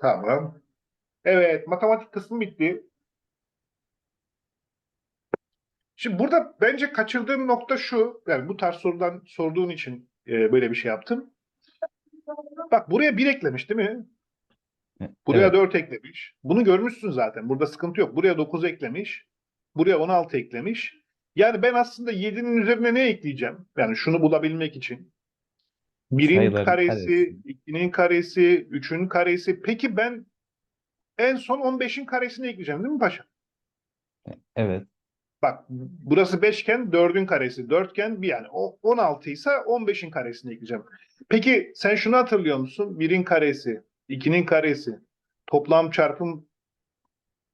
Tamam. Evet, matematik kısmı bitti. Şimdi burada bence kaçırdığım nokta şu. Yani bu tarz sorudan sorduğun için e, böyle bir şey yaptım. Bak buraya 1 eklemiş değil mi? Buraya Evet. 4 eklemiş. Bunu görmüşsün zaten. Burada sıkıntı yok. Buraya 9 eklemiş. Buraya 16 eklemiş. Yani ben aslında 7'nin üzerine ne ekleyeceğim? Yani şunu bulabilmek için. 1'in Sayıların karesi, karesi. 2'nin karesi, 3'ün karesi. Peki ben en son 15'in karesini ekleyeceğim değil mi paşa? Evet. Bak burası 5 iken 4'ün karesi, 4 iken bir yani o 16 ise 15'in karesini ekleyeceğim. Peki sen şunu hatırlıyor musun? 1'in karesi, 2'nin karesi, toplam çarpım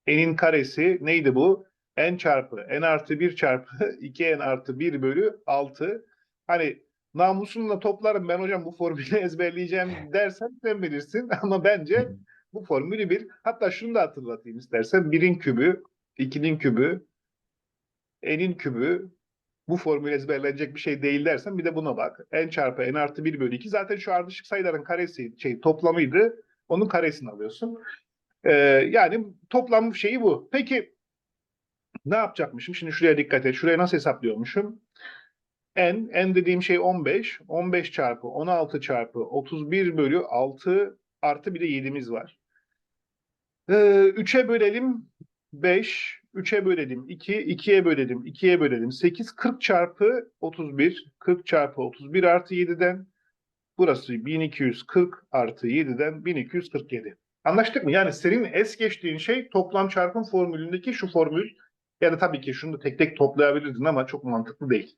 n'in karesi neydi bu? n çarpı n artı 1 çarpı 2n artı 1 bölü 6. Hani namusumla toplarım ben hocam bu formülü ezberleyeceğim dersen sen bilirsin ama bence bu formülü bir hatta şunu da hatırlatayım istersen 1'in kübü, 2'nin kübü, n'in kübü bu formül ezberlenecek bir şey değil dersen bir de buna bak. n çarpı n artı 1 bölü 2 zaten şu ardışık sayıların karesi şey toplamıydı. Onun karesini alıyorsun. Ee, yani toplam şeyi bu. Peki ne yapacakmışım? Şimdi şuraya dikkat et. Şuraya nasıl hesaplıyormuşum? N, n dediğim şey 15. 15 çarpı 16 çarpı 31 bölü 6 artı bir de 7'miz var. Ee, 3'e bölelim 5, 3'e bölelim 2, 2'ye bölelim 2'ye bölelim 8, 40 çarpı 31, 40 çarpı 31 artı 7'den burası 1240 artı 7'den 1247. Anlaştık mı? Yani senin es geçtiğin şey toplam çarpım formülündeki şu formül. Yani tabii ki şunu da tek tek toplayabilirdin ama çok mantıklı değil.